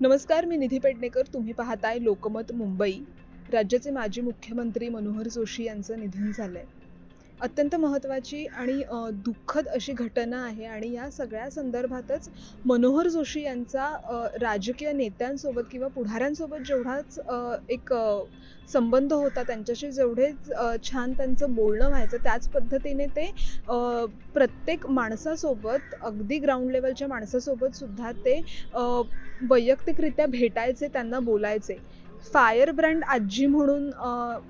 नमस्कार मी निधी पेडणेकर. तुम्ही पाहताय लोकमत मुंबई. राज्याचे माजी मुख्यमंत्री मनोहर जोशी यांचं निधन झालं आहे अत्यंत महत्त्वाची आणि दुःखद अशी घटना आहे आणि या सगळ्या संदर्भातच मनोहर जोशी यांचा राजकीय नेत्यांसोबत किंवा पुढाऱ्यांसोबत जेवढाच एक संबंध होता त्यांच्याशी जेवढेच छान त्यांचं बोलणं व्हायचं त्याच पद्धतीने ते प्रत्येक माणसासोबत अगदी ग्राउंड लेवलच्या माणसासोबत सुद्धा ते वैयक्तिकरित्या भेटायचे त्यांना बोलायचे. फायर ब्रँड आजी म्हणून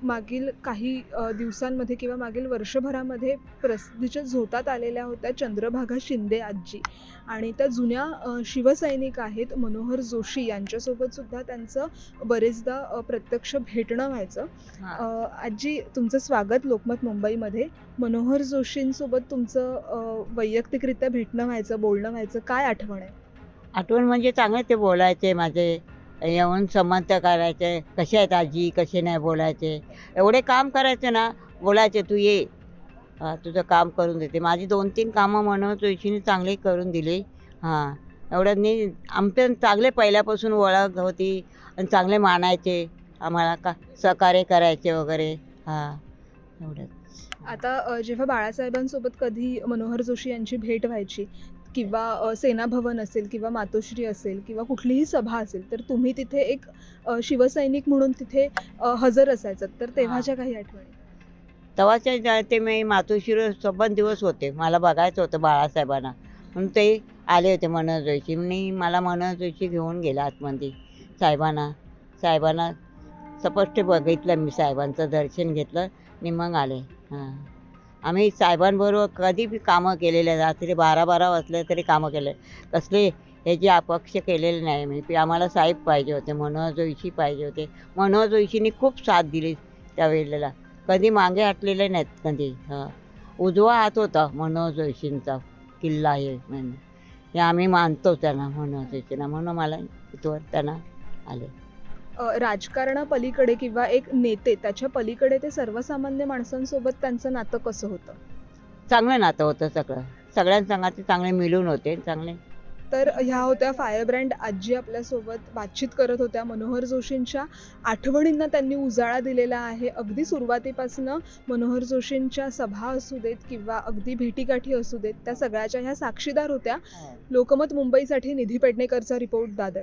मागील काही दिवसांमध्ये किंवा मागील वर्षभरामध्ये प्रसिद्धीच्या झोतात आलेल्या होत्या चंद्रभागा शिंदे आजी. आणि त्या जुन्या शिवसैनिक आहेत मनोहर जोशी यांच्यासोबत सुद्धा त्यांचं बरेचदा प्रत्यक्ष भेटणं व्हायचं. आजी तुमचं स्वागत लोकमत मुंबईमध्ये. मनोहर जोशींसोबत तुमचं वैयक्तिकरित्या भेटणं व्हायचं बोलणं व्हायचं काय आठवण आहे? आठवण म्हणजे चांगले ते बोलायचे माझे येऊन संमत करायचे कसे आहेत आजी कसे नाही बोलायचे? एवढे काम करायचे ना बोलायचे तू ये. तुझं काम करून देते. माझी दोन तीन कामं म्हणून तुळशीने चांगली करून दिली. हां एवढ्यांनी आमचे चांगले पहिल्यापासून ओळख होती आणि चांगले मानायचे. आम्हाला का सहकार्य करायचे वगैरे. हां एवढंच. आता जेव्हा बाळासाहेबांसोबत कधी मनोहर जोशी यांची भेट व्हायची किंवा सेना भवन असेल किंवा मातोश्री असेल किंवा कुठलीही सभा असेल तर तुम्ही तिथे एक शिवसैनिक म्हणून तिथे हजर असायचं. तर तेव्हाच्या काही आठवणी? तेव्हाच्या ते मी मातोश्री सोबत दिवस होते. मला बघायचं होतं बाळासाहेबांना. म्हणून ते आले होते मनोज जोशी मी मला मनोज जोशी घेऊन गेला आतमध्ये साहेबांना. साहेबांना स्पष्ट बघितलं मी साहेबांचं दर्शन घेतलं आणि मग आले. हां. आम्ही साहेबांबरोबर कधी बी कामं केलेले रात्री बारा बारा वाजले तरी कामं केले. कसले ह्याचे अपक्ष केलेले नाही मी आम्हाला साहेब पाहिजे होते मनोहर जोशी पाहिजे होते. मनोहर जोशींनी खूप साथ दिली त्यावेळेला कधी मागे हटलेले नाहीत कधी हां. उजवा हात होता मनोहर जोशींचा किल्ला आहे म्हणजे हे आम्ही मानतो त्यांना मनोहर जोशींना. म्हणून मला इथवर त्यांना आले. राजकारणापलीकडे किंवा एक नेते त्याच्या पलीकडे ते सर्वसामान्य माणसांसोबत त्यांचं नातं कसं होतं? चांगलं नातं होतं सगळं. सगळ्यांसंगाचे चांगले मिळून होते चांगले. तर ह्या होत्या फायर ब्रँड आजी आपल्यासोबत बातचीत करत होत्या मनोहर जोशींच्या. आठवणींना त्यांनी उजाळा दिलेला आहे. अगदी सुरुवातीपासनं मनोहर जोशींच्या सभा असू देत किंवा अगदी भेटीगाठी असू देत त्या सगळ्याच्या ह्या साक्षीदार होत्या. लोकमत मुंबईसाठी निधी पेडणेकरचा रिपोर्ट दादर.